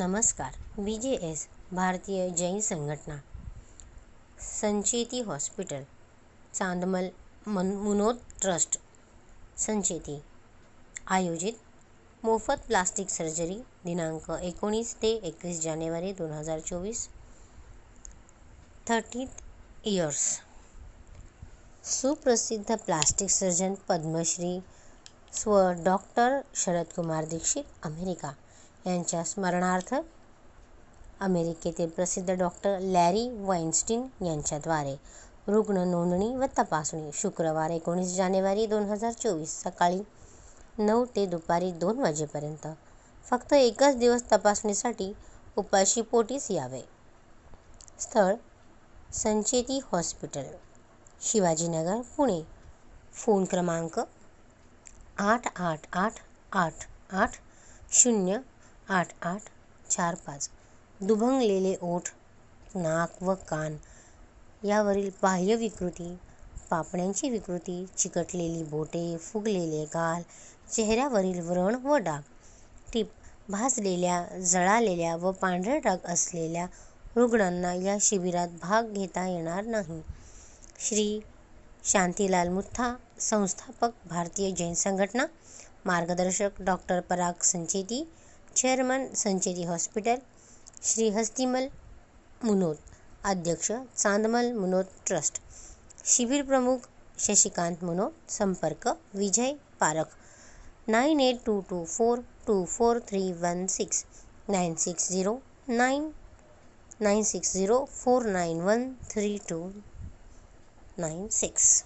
नमस्कार. वी जे एस भारतीय जैन संघटना. संचेती हॉस्पिटल चांदमल मन मुनोद ट्रस्ट. संचेती. आयोजित मोफत प्लास्टिक सर्जरी दिनांक एकोणीस ते एकवीस जानेवारी दोन हजार चोवीस. Thirtieth years. सुप्रसिद्ध प्लास्टिक सर्जन पद्मश्री स्व डॉक्टर शरदकुमार दीक्षित अमेरिका. यांच्या स्मरणार्थ अमेरिकेतील प्रसिद्ध डॉक्टर लॅरी वाईन्स्टीन यांच्याद्वारे रुग्ण नोंदणी व तपासणी शुक्रवार एकोणीस जानेवारी दोन हजार चोवीस सकाळी नऊ ते दुपारी दोन वाजेपर्यंत. फक्त एकच दिवस तपासणीसाठी उपाशी पोटीस यावे. स्थळ संचेती हॉस्पिटल शिवाजीनगर पुणे. फोन क्रमांक आठ आठ आठ आठ आठ शून्य आठ आठ चार पाच. दुभंगलेले ओठ नाक व कान. यावरील बाह्य विकृती पापण्यांची विकृती चिकटलेली बोटे फुगलेले गाल चेहऱ्यावरील व्रण व डाग. टीप भाजलेल्या जळालेल्या व पांढरे डाग असलेल्या रुग्णांना या शिबिरात भाग घेता येणार नाही. श्री. शांतीलाल मुथ्था संस्थापक भारतीय जैन संघटना मार्गदर्शक doctor Parag Sancheti chairman Sancheti hospital, Shri Hastimal Munot, अध्यक्ष चांदमल मुनोत ट्रस्ट, शिबिर प्रमुख शशिकांत मुनोत, संपर्क Vijay Parakh nine eight two two four two four three one six nine six zero nine nine six zero four nine one three two nine six.